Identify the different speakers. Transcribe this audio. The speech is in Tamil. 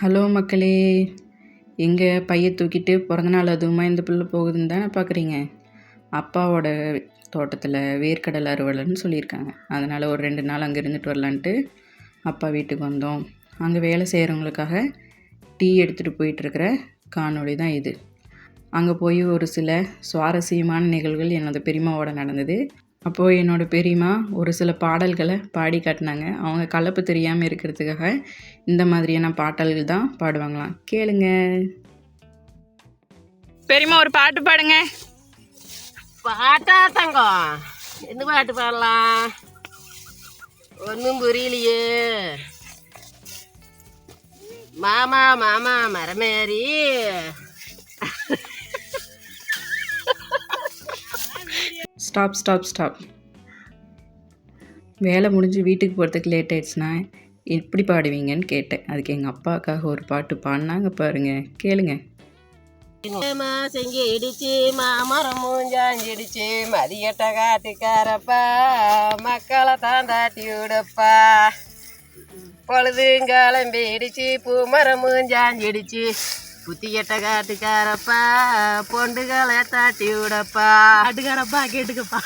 Speaker 1: ஹலோ மக்களே எங்கள் பையன் தூக்கிட்டு பிறந்தநாள் அதுவுமா இந்த பிள்ளை போகுதுன்னு தானே பார்க்குறீங்க அப்பாவோட தோட்டத்தில் வேர்க்கடலை அறுவலைன்னு சொல்லியிருக்காங்க. அதனால் ஒரு ரெண்டு நாள் அங்கே இருந்துட்டு வரலான்ட்டு அப்பா வீட்டுக்கு வந்தோம். அங்கே வேலை செய்கிறவங்களுக்காக டீ எடுத்துகிட்டு போயிட்டுருக்கிற காணொளி தான் இது. அங்கே போய் ஒரு சில சுவாரஸ்யமான நிகழ்வுகள் எனது பெரியம்மாவோட நடந்தது. அப்போது என்னோடய பெரியம்மா ஒரு சில பாடல்களை பாடி காட்டினாங்க. அவங்க கலப்பு தெரியாமல் இருக்கிறதுக்காக இந்த மாதிரியான பாடல்கள் தான் பாடுவாங்களாம். கேளுங்க. பெரியம்மா ஒரு பாட்டு பாடுங்க.
Speaker 2: பாட்டா தங்கம். எந்த பாட்டு பாடலாம்? ஒன்றும் புரியலையே. மாமா மாமா மரமேறி.
Speaker 1: Stop stop stop. வேலை முடிஞ்சு வீட்டுக்கு போகிறதுக்கு லேட் ஆயிடுச்சுன்னா எப்படி பாடுவீங்கன்னு கேட்டேன். அதுக்கு எங்கள் அப்பாவுக்காக ஒரு பாட்டு பாடினாங்க பாருங்க கேளுங்க.
Speaker 2: மா இடிச்சு மாமரம் மூஞ்சாஞ்சிடுச்சு மதியட்ட காட்டுக்காரப்பா மக்களை தான் தாட்டி விடப்பா. பொழுதுங்காலம் இடிச்சு பூமரம் மூஞ்சாஞ்சிடுச்சு புத்தியட்ட காட்டுக்காரப்பா பொண்டுகளை தாட்டி விடப்பா. ஆட்டுக்காரப்பா கேட்டுக்கப்பா.